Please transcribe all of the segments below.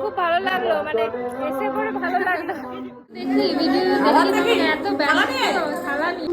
খুব ভালো লাগল মানে এসে পরে ভালো লাগল। দেখি ভিডিও দেখি এত ব্যস্ত থালা নিয়ে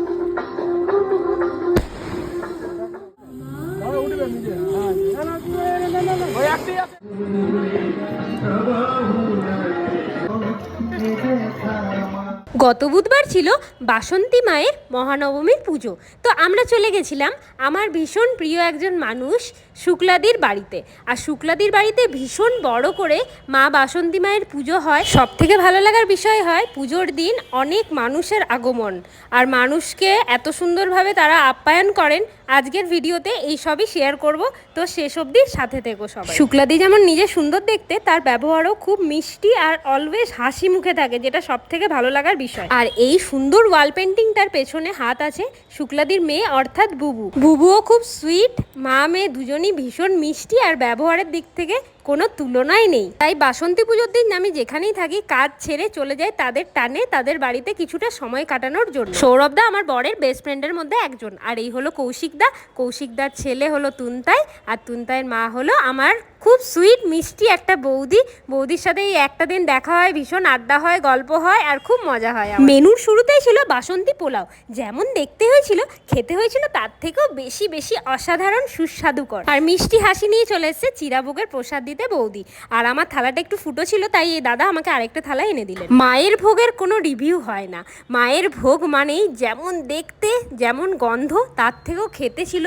গত বুধবার ছিল বাসন্তী মায়ের মহানবমীর পুজো। তো আমরা চলে গেছিলাম আমার ভীষণ প্রিয় একজন মানুষ শুক্লাদির বাড়িতে। আর শুক্লাদির বাড়িতে ভীষণ বড় করে মা বাসন্তী মায়ের পুজো হয়। সব থেকে ভালো লাগার বিষয় হয় পুজোর দিন অনেক মানুষের আগমন। আর মানুষকে এত সুন্দরভাবে তারা আপ্যায়ন করেন আজকের ভিডিওতে এই সবই শেয়ার করব। তো শেষ অবধি সাথে থেকো সবাই। শুক্লাদি যেমন নিজে সুন্দর দেখতে তার ব্যবহারও খুব মিষ্টি আর অলওয়েজ হাসি মুখে থাকে যেটা সব থেকে ভালো লাগার বিষয়। আর এই সুন্দর ওয়াল পেন্টিংটার পেছনে হাত আছে শুক্লাদির মেয়ে অর্থাৎ বুবু। বুবুও খুব সুইট মা মেয়ে দুজনই ভীষণ মিষ্টি আর ব্যবহারের দিক থেকে কোনো তুলনাই নেই। তাই বাসন্তী পুজোর দিন আমি যেখানেই থাকি, কাজ ছেড়ে চলে যাই তাদের টানে, তাদের বাড়িতে কিছুটা সময় কাটানোর জন্য। সৌরভদা আমার বরের বেস্ট ফ্রেন্ডের মধ্যে একজন। আর এই হলো কৌশিকদা কৌশিকদার ছেলে হলো তুনতাই, আর তুনতাইয়ের মা হলো আমার খুব সুইট মিষ্টি একটা বৌদি। বৌদির সাথে এই একটা দিন দেখা হয়, ভীষণ আড্ডা হয়, গল্প হয়, আর খুব মজা হয়। মেনুর শুরুতেই ছিল বাসন্তী পোলাও। যেমন দেখতে হয়েছিল, খেতে হয়েছিল, তার থেকেও বেশি বেশি অসাধারণ, সুস্বাদুকর। আর মিষ্টি হাসি নিয়ে চলে এসেছে চিরাভোগের প্রসাদ দিতে বৌদি। আর আমার থালাটা একটু ফুটো ছিল, তাই এই দাদা আমাকে আরেকটা থালা এনে দিলেন। মায়ের ভোগের কোনো রিভিউ হয় না। মায়ের ভোগ মানেই যেমন দেখতে, যেমন গন্ধ, তার থেকেও খেতে ছিল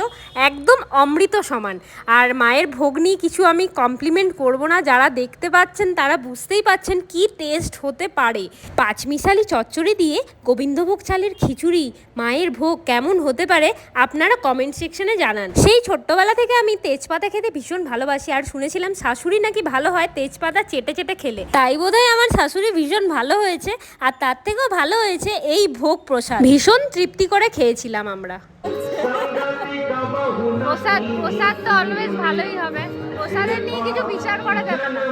একদম অমৃত সমান। আর মায়ের ভোগ নিয়ে কিছু আমি কমপ্লিমেন্ট করব না, যারা দেখতে পাচ্ছেন তারা বুঝতেই পাচ্ছেন কি টেস্ট হতে পারে। পাঁচমিশালি চচ্চড়ি দিয়ে গোবিন্দভোগ চালের খিচুড়ি, মায়ের ভোগ কেমন হতে পারে আপনারা কমেন্ট সেকশনে জানান। সেই ছোট্টবেলা থেকে আমি তেজপাতা খেতে ভীষণ ভালোবাসি, আর শুনেছিলাম শাশুড়ি নাকি ভালো হয়? তেজপাতা চেটে চেটে খেলে। তাই বোধহয় আমার শাশুড়ি ভীষণ ভালো হয়েছে আর তার থেকেও ভালো হয়েছে এই ভোগ প্রসাদ। ভীষণ তৃপ্তি করে খেয়েছিলাম আমরা। প্রসাদ প্রসাদ তো অলওয়েজ ভালোই হবে। প্রসাদের নিয়ে কিছু বিচার করা যাবে না।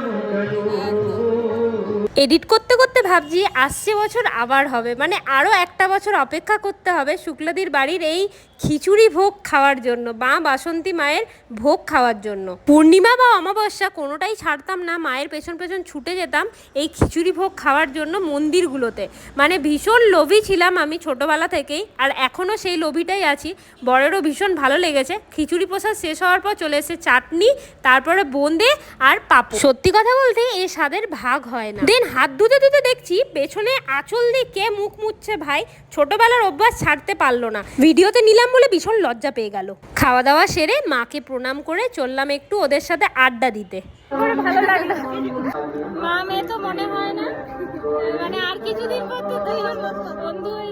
এডিট করতে করতে ভাবছি আসছে বছর আবার হবে। মানে আরও একটা বছর অপেক্ষা করতে হবে। শুক্লাদির বাড়ির এই খিচুড়ি ভোগ খাওয়ার জন্য, বা বাসন্তী মায়ের ভোগ খাওয়ার জন্য। পূর্ণিমা বা অমাবস্যা কোনোটাই ছাড়তাম না, মায়ের পেছন পেছন ছুটে যেতাম এই খিচুড়ি ভোগ খাওয়ার জন্য মন্দিরগুলোতে। মানে ভীষণ লোভী ছিলাম আমি ছোটোবেলা থেকেই, আর এখনও সেই লোভিটাই আছি। বরেরও ভীষণ ভালো লেগেছে। খিচুড়ি প্রসাদ শেষ হওয়ার পর চলে এসেছে চাটনি, তারপরে বোঁদে আর পাপ সত্যি কথা বলতে এই স্বাদের ভাগ হয় না। দেন হাত ধুতে ধুতে দেখছি পেছনে আঁচল দিয়ে কে মুখ মুছছে ভাই, ছোটবেলার অভ্যাস ছাড়তে পারল না। ভিডিওতে নিলাম বলে ভীষণ লজ্জা পেয়ে গেল। খাওয়া দাওয়া সেরে মাকে প্রণাম করে চললাম একটু ওদের সাথে আড্ডা দিতে। মা, মেয়ে তো মনে হয় না। মানে আর কিছুদিন পর তো বন্ধু হয়ে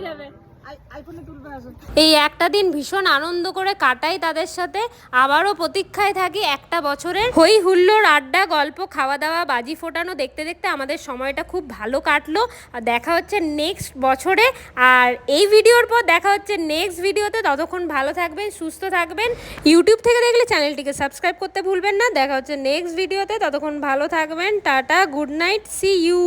এই একটা দিন ভীষণ আনন্দ করে কাটাই তাদের সাথে। আবারও প্রতীক্ষায় থাকি একটা বছরের হই হুল্লোড় আড্ডা, গল্প খাওয়া দাওয়া বাজি ফোটানো দেখতে দেখতে আমাদের সময়টা খুব ভালো কাটলো। আর দেখা হচ্ছে নেক্সট বছরে। আর এই ভিডিওর পর দেখা হচ্ছে নেক্সট ভিডিওতে। ততক্ষণ ভালো থাকবেন, সুস্থ থাকবেন। ইউটিউব থেকে দেখলে চ্যানেলটিকে সাবস্ক্রাইব করতে ভুলবেন না। দেখা হচ্ছে নেক্সট ভিডিওতে। ততক্ষণ ভালো থাকবেন। Tata good night see you